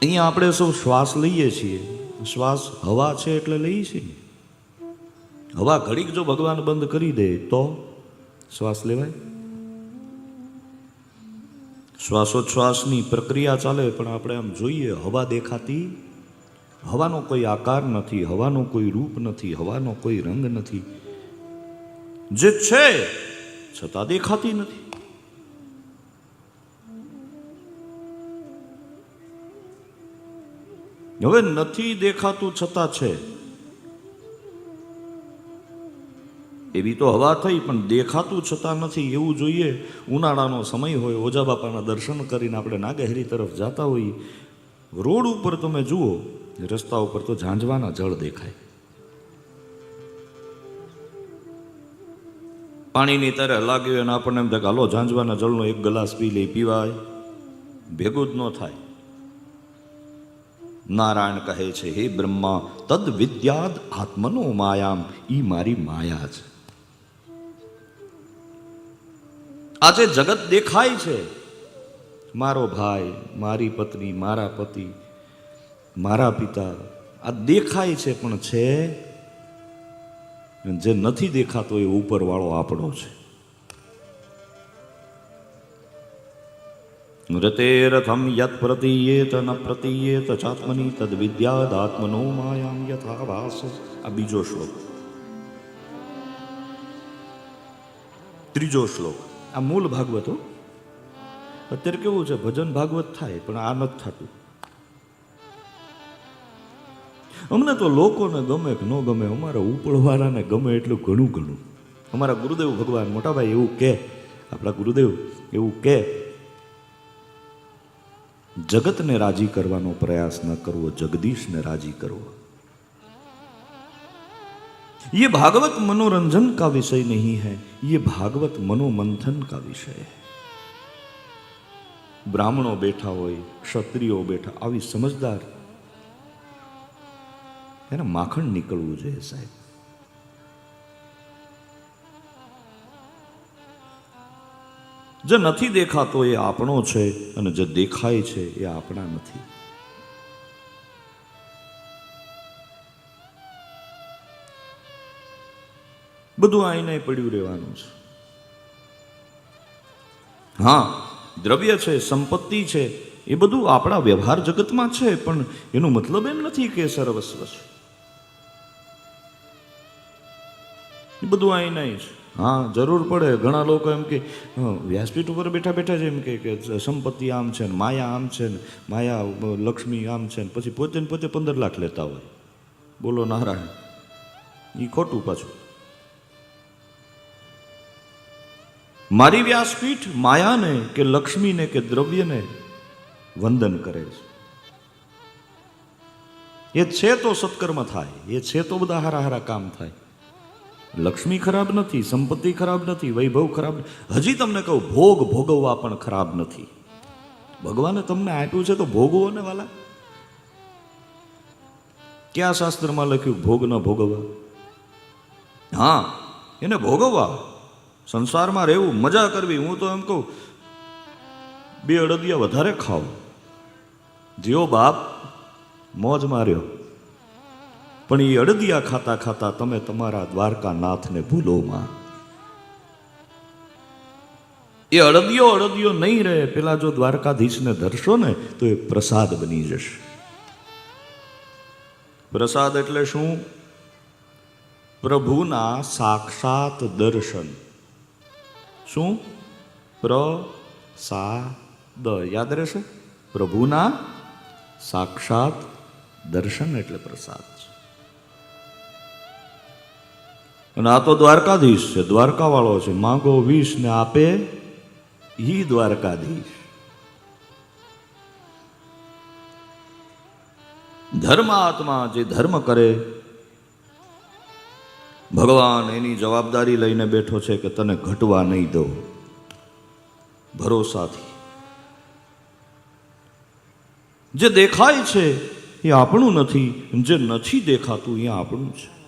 અહીંયા આપણે સૌ શ્વાસ લઈએ છીએ. શ્વાસ હવા છે એટલે લઈએ છીએ. હવા ઘડીક જો ભગવાન બંધ કરી દે તો શ્વાસ લેવાય. શ્વાસોચ્છ્વાસની પ્રક્રિયા ચાલે પણ આપણે આમ જોઈએ, હવા દેખાતી, હવાનો કોઈ આકાર નથી, હવાનો કોઈ રૂપ નથી, હવાનો કોઈ રંગ નથી. જે છે છતાં દેખાતી નથી. હવે નથી દેખાતું છતાં છે. એવી તો હવા થઈ, પણ દેખાતું છતાં નથી. એવું જોઈએ, ઉનાળાનો સમય હોય ઓજા બાપાના દર્શન કરીને આપણે નાગહેરી તરફ જતા હોઈએ. રોડ ઉપર તમે જુઓ, રસ્તા ઉપર તો ઝાંઝવાના જળ દેખાય. પાણીની તરે લાગ્યું અને આપણને એમ થાય હાલો, ઝાંઝવાના જળનો એક ગ્લાસ પી લઈ પીવાય. ભેગું જ ન થાય. નારાયણ કહે છે, હે બ્રહ્મા, તદ વિદ્યાદ આત્મનો માયામ. ઈ મારી માયા છે. આજે જગત દેખાય છે. મારો ભાઈ, મારી પત્ની, મારા પતિ, મારા પિતા, આ દેખાય છે પણ છે. જે નથી દેખાતો એ ઉપરવાળો આપણો છે. રતે રથમ યત પ્રતીયેત ન પ્રતીયેત ચાત્મની તદ વિદ્યાદ આત્મનો માયામ યથા વાસ આ બીજો શ્લોક ત્રીજો શ્લોક આ મૂળ ભાગવત. અત્યારે કેવું છે? ભજન ભાગવત થાય, પણ આ નથી થતું. અમને તો લોકોને ગમે કે ન ગમે, અમારા ઉપળવાળાને ગમે એટલું ઘણું ઘણું. અમારા ગુરુદેવ ભગવાન મોટાભાઈ એવું કે આપણા ગુરુદેવ એવું કે જગતને રાજી કરવાનો પ્રયાસ ન કરવો જગદીશને રાજી કરવો ये भागवत मनोरंजन का विषय नहीं है ये भागवत मनोमंथन का विषय है બ્રાહ્મણો બેઠા હોય ક્ષત્રિયો બેઠા આવી સમજદાર એને માખણ નીકળવું જોઈએ સાહેબ જે નથી દેખાતો એ આપણો છે અને જે દેખાય છે એ આપણા નથી. બધું આઈને પડ્યું રહેવાનું છે. હા, દ્રવ્ય છે, સંપત્તિ છે, એ બધું આપણા વ્યવહાર જગતમાં છે, પણ એનો મતલબ એમ નથી કે સર્વસ્વ છે. એ બધું આઈનાય છે હા, જરૂર પડે. ઘણા લોકો એમ કે વ્યાસપીઠ ઉપર બેઠા બેઠા છે એમ કે સંપત્તિ આમ છે ને, માયા આમ છે ને, માયા લક્ષ્મી આમ છે ને. પછી પોતે ને પોતે પંદર લાખ લેતા હોય. બોલો નારાયણ. એ ખોટું પાછું. મારી વ્યાસપીઠ માયાને કે લક્ષ્મીને કે દ્રવ્યને વંદન કરે છે. એ છે તો સત્કર્મ થાય, એ છે તો બધા હારા હારા કામ થાય. લક્ષ્મી ખરાબ નથી, સંપત્તિ ખરાબ નથી, વૈભવ ખરાબ હજી તમને કહું, ભોગ ભોગવવા પણ ખરાબ નથી. ભગવાને તમને આપ્યું છે તો ભોગવો ને, વાલા. ક્યાં શાસ્ત્રમાં લખ્યું, ભોગ ન ભોગવવા? હા, એને ભોગવવા. સંસારમાં રહેવું, મજા કરવી. હું તો એમ કહું, બે અડદિયા વધારે ખાવ જીઓ બાપ મોજ માર્યો પણ એ અડદિયા ખાતા ખાતા તમે તમારા દ્વારકા નાથને ભૂલો એ અડદિયો અડદિયો નહીં રહે, પેલા જો દ્વારકાધીશને ધરશો ને, તો એ પ્રસાદ બની જશે. પ્રસાદ એટલે શું? પ્રભુના સાક્ષાત દર્શન. શું? પ્રસાદ. યાદ રહેશે? પ્રભુના સાક્ષાત દર્શન એટલે પ્રસાદ છે. અને આ તો દ્વારકાધીશ છે, દ્વારકાવાળો છે. માંગો વીસ આપે ઈ દ્વારકાધીશ. ધર્માત્મા જે ધર્મ કરે, ભગવાન એની જવાબદારી લઈને બેઠો છે કે તને ઘટવા નહીં દો ભરોસાથી જે દેખાય છે એ આપણું નથી, જે નથી દેખાતું એ આપણું છે.